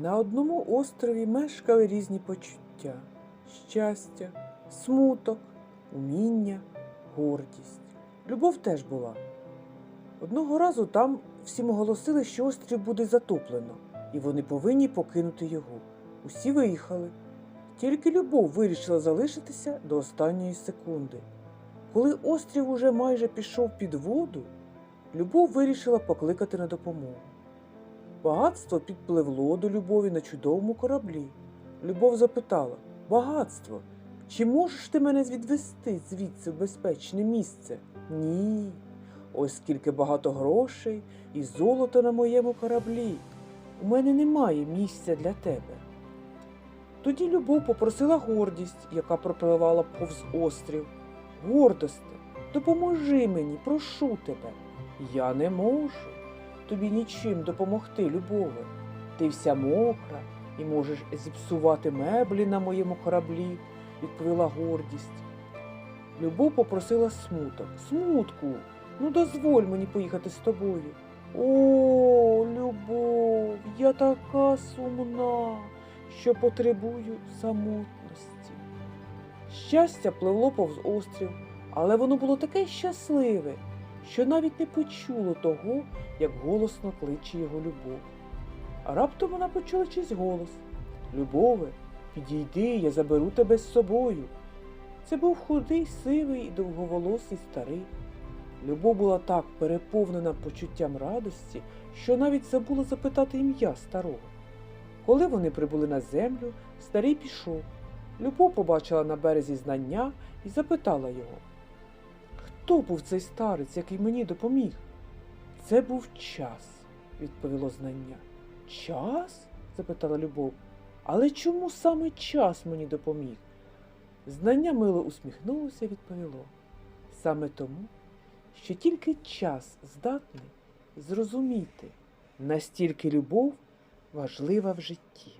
На одному острові мешкали різні почуття щастя, смуток, уміння, гордість. Любов теж була. Одного разу там всім оголосили, що острів буде затоплено, і вони повинні покинути його. Усі виїхали. Тільки любов вирішила залишитися до останньої секунди. Коли острів уже майже пішов під воду, Любов вирішила покликати на допомогу. Багатство підпливло до любові на чудовому кораблі. Любов запитала Багатство, чи можеш ти мене відвести звідси в безпечне місце? Ні. Ось скільки багато грошей і золота на моєму кораблі. У мене немає місця для тебе. Тоді Любов попросила гордість, яка пропливала повз острів. Гордосте, допоможи мені, прошу тебе. Я не можу тобі нічим допомогти, любове. Ти вся мокра і можеш зіпсувати меблі на моєму кораблі, відповіла гордість. Любов попросила смуток. Смутку, ну дозволь мені поїхати з тобою. О, любов, я така сумна, що потребую самотності. Щастя пливло повз острів, але воно було таке щасливе, що навіть не почуло того, як голосно кличе його любов. А раптом вона почула чийсь голос Любове, підійди, я заберу тебе з собою. Це був худий, сивий і довговолосий старий. Любов була так переповнена почуттям радості, що навіть забула запитати ім'я старого. Коли вони прибули на землю, старий пішов. Любов побачила на березі знання і запитала його. Хто був цей старець, який мені допоміг? Це був час, відповіло знання. Час? запитала Любов. Але чому саме час мені допоміг? Знання мило усміхнулося і відповіло. Саме тому, що тільки час здатний зрозуміти, настільки любов важлива в житті.